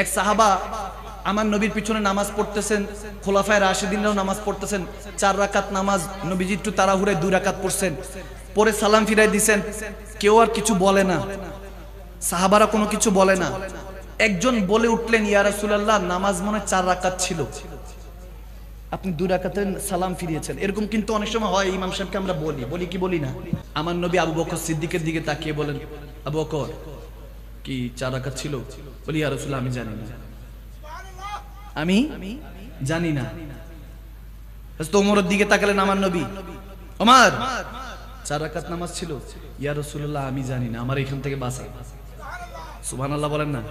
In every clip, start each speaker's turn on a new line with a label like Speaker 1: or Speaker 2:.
Speaker 1: এক সাহাবা আমার নবীর পিছনে নামাজ পড়তেছেন, খোলাফায় রাশিদিনরাও নামাজ পড়তেছেন, চার রাকাত নামাজ নবীজি একটু তাড়াহুড়ে দুই রাকাত পড়ছেন, পরে সালাম ফিরাই দিছেন, কেউ আর কিছু বলে না। সাহাবারা কোনো কিছু বলে না। একজন বলে উঠলেন, ইয়া রাসূলুল্লাহ, নামাজ মনে চার রাকাত ছিল। আপনি দুই রাকাতে সালাম ফিরিয়েছেন। এরকম কিন্তু অনেক সময় হয়, ইমাম সাহেবকে আমরা বলি। বলি কি বলি না? আমার নবী আবু বকর সিদ্দিকের দিকে তাকিয়ে বলেন, আবু বকর কি চার রাকাত ছিল? বলি ইয়া রাসূলুল্লাহ আমি জানি না। আমি? জানি না। হযরত ওমরের দিকে তাকালেন আমার নবী। ওমর! চার রাকাত নামাজ ছিল। ইয়া রাসূলুল্লাহ আমি জানি না আমার এখান থেকে বাঁচা। সুবহানাল্লাহ বলেন না।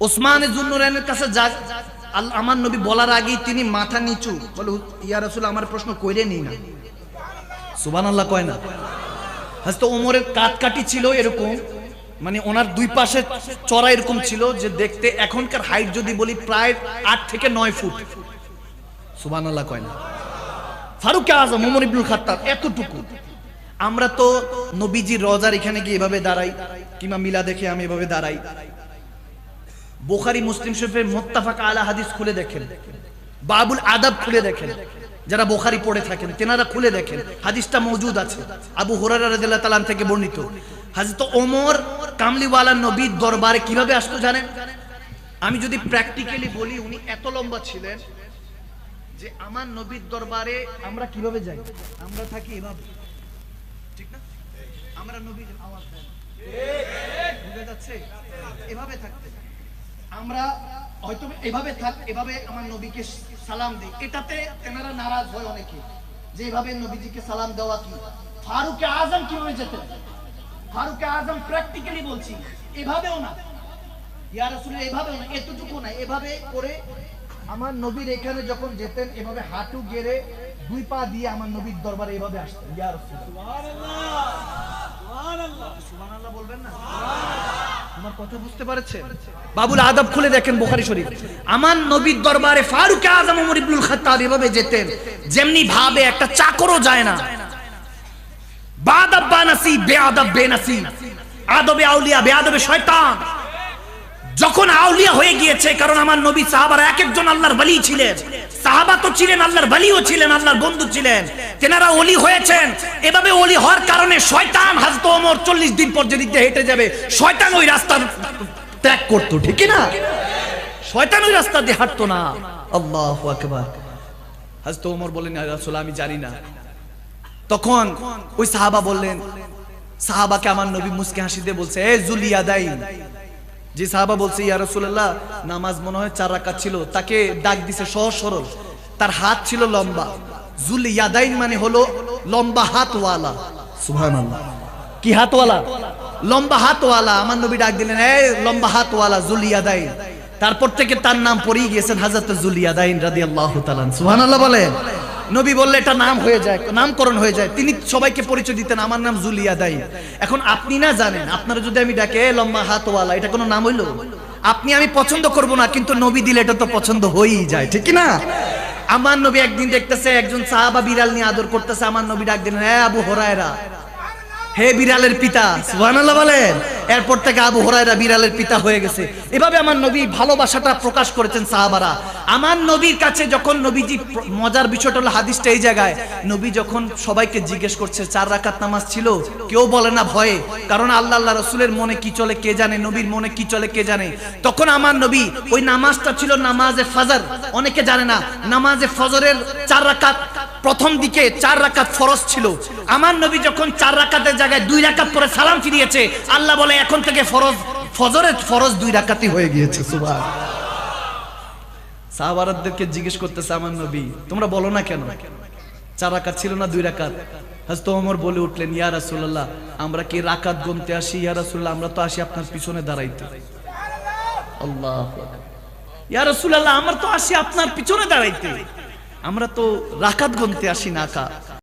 Speaker 1: ওসমান জুন্নুরাইনের কাছে যা আমার নবী বলার আগেই তিনি মাথা নিচু। বলে ইয়া রাসূল আমার প্রশ্ন কইরে নি না। সুবহানাল্লাহ কয় না। হযরত ওমরের কাটকাটি ছিল এরকম। মানে ওনার দুই পাশে চড়া এরকম ছিল যে দেখতে এখনকার হাইট যদি বলি প্রায় আট থেকে নয় ফুট। সুবহানাল্লাহ কয় না। ফারুক আজম, ওমর এতটুকু। আমরা তো নবীজির রজার এখানে গিয়ে এভাবে দাঁড়াই, কিংবা মিলা দেখে আমি এভাবে দাঁড়াই। বোখারি, মুসলিম শরীফের মোত্তাফাক আলা হাদিস খুলে দেখেন। বাবুল আদাব খুলে দেখেন। যারা বোখারি পড়ে থাকেন, তেনারা খুলে দেখেন। হাদিসটা মজুদ আছে। আবু হুরারা রাদিয়াল্লাহু তাআলা থেকে বর্ণিত। হযরত ওমর কামলিওয়ালা নবীর দরবারে কীভাবে আসতো জানেন? আমি যদি প্র্যাকটিক্যালি বলি, উনি এত লম্বা ছিলেন যে আমার নবীর দরবারে আমরা কীভাবে যাই? আমরা থাকি এভাবে। ঠিক না? আমরা নবীর আওয়াজ দেন। বুঝে যাচ্ছে? এভাবে থাকতে আমরা হয়তো এভাবে থাক, এভাবে আমার নবীকে সালাম দিই। এটাতে তেনারা নারাজ হয় অনেকে। যে এভাবে নবীজিকে সালাম দেওয়া কি? ফারুকে আজম কীভাবে যেতেন? ফারুকে আজম প্র্যাকটিক্যালি বলছি। এভাবেও না। ইয়া রাসূলের এভাবেও না। এতটুকু না। এভাবে করে আমার নবীর এখানে যখন যেতেন, এভাবে হাঁটু গেড়ে দুই পা দিয়ে আমার নবীর দরবারে এভাবে আসতেন। ইয়া না? আমার বাবুল আদব খুলে দেখেন আমার নবীর দরবারে যেতেন, যেমনি ভাবে একটা চাকরও যায় না। বাদাব বানাসি আদবে শয়তান। যখন আউলিয়া হয়ে গিয়েছে, কারণ আমার নবী সাহাবারা এক একজন আল্লাহর বলি ছিলেন। সাহাবা তো ছিলেন আল্লাহর বলিও ছিলেন, আল্লাহর বন্ধু ছিলেন। তেনারা অলি হয়েছেন। এভাবে অলি হওয়ার কারণে শয়তান হাজত ওমর চল্লিশ দিন পর যেদিক হেঁটে যাবে, শয়তান ওই রাস্তা ত্যাগ করতো, ঠিক না? শয়তান ওই রাস্তা দিয়ে হাঁটতো না। আল্লাহ হাজত ওমর বলেন "ইয়া রাসূল, আমি জানি না। তখন ওই সাহাবা বললেন, সাহাবাকে আমার নবী মুসকে হাসি দিয়ে বলছে, এ জুলিয়া দাইন যে সাহাবা বলছে, ইয়া রাসূলুল্লাহ, নামাজ মনে হয় চার রাকাত ছিল। তাকে ডাক দিছে সহজ সরল, তার হাত ছিল লম্বা। জুল ইয়াদাইন মানে হলো লম্বা হাতওয়ালা। সুবহানাল্লাহ। কি হাতওয়ালা? লম্বা হাতওয়ালা। আমার নবী ডাক দিলেন এই লম্বা হাতওয়ালা জুল ইয়াদাইন তারপর থেকে তার নাম পড়েই গিয়েছেন হাজরত জুল ইয়াদাইন রাদিয়াল্লাহু তাআলা সুবহানাল্লাহ বলেন। নবী বললে এটা নাম হয়ে যায়, নামকরণ হয়ে যায়। তিনি সবাইকে পরিচয় দিতেন, আমার নাম জুলিয়া দাই। এখন আপনি না জানেন, আপনারা যদি আমি ডাকে, "এ লম্বা হাতওয়ালা এটা কোনো নাম হইল? আপনি আমি পছন্দ করব না, কিন্তু নবী দিলে এটা তো পছন্দ হয়েই যায়, ঠিক না আমার নবী একদিন দেখতেছে, একজন সাহাবা বিড়াল নিয়ে আদর করতেছে, আমার নবী ডাক দিলেন হ্যাঁ আবু হরায়রা হে বিড়ালের পিতা, সুবহানাল্লাহ বলেন। এরপর থেকে আবু হুরায়রা বিড়ালের পিতা হয়ে গেছে। এভাবে আমার নবী ভালোবাসাটা প্রকাশ করেছেন সাহাবারা। আমার নবীর কাছে যখন নবীজি মজার বিষয়টা হলো হাদিসটা এই জায়গায়, নবী যখন সবাইকে জিজ্ঞেস করছে, চার রাকাত নামাজ ছিল, কেউ বলে না ভয়ে। কারণ আল্লাহ আল্লাহ রসুলের মনে কি চলে, কে জানে, নবীর মনে কি চলে, কে জানে। তখন আমার নবী, ওই নামাজটা ছিল নামাজে ফাজার। অনেকে জানে না, নামাজে ফজরের চার রাকাত প্রথম দিকে চার রাকাত ফরজ ছিল। আমার নবী যখন চার রাকাতের জায়গায় দুই রাকাত পরে সালাম ফিরিয়েছে, আল্লাহ বলে, এখন থেকে ফরজ, ফজরের ফরজ দুই রাকাতই হয়ে গিয়েছে। সুবহান। সাহাবারাদেরকে জিজ্ঞেস করতেছে আমার নবী, তোমরা বলো না কেন? চার রাকাত ছিল না দুই রাকাত? হযরত ওমর বলে উঠলেন, ইয়া রাসূলুল্লাহ, আমরা কি রাকাত গুনতে আসি? ইয়া রাসূলুল্লাহ, আমরা তো আসি আপনার পিছনে দাঁড়াইতে। আল্লাহ ইয়া রাসূলুল্লাহ, আমরা তো আসি আপনার পিছনে দাঁড়াইতে। আমরা তো রাকাত গুনতে আসি না কা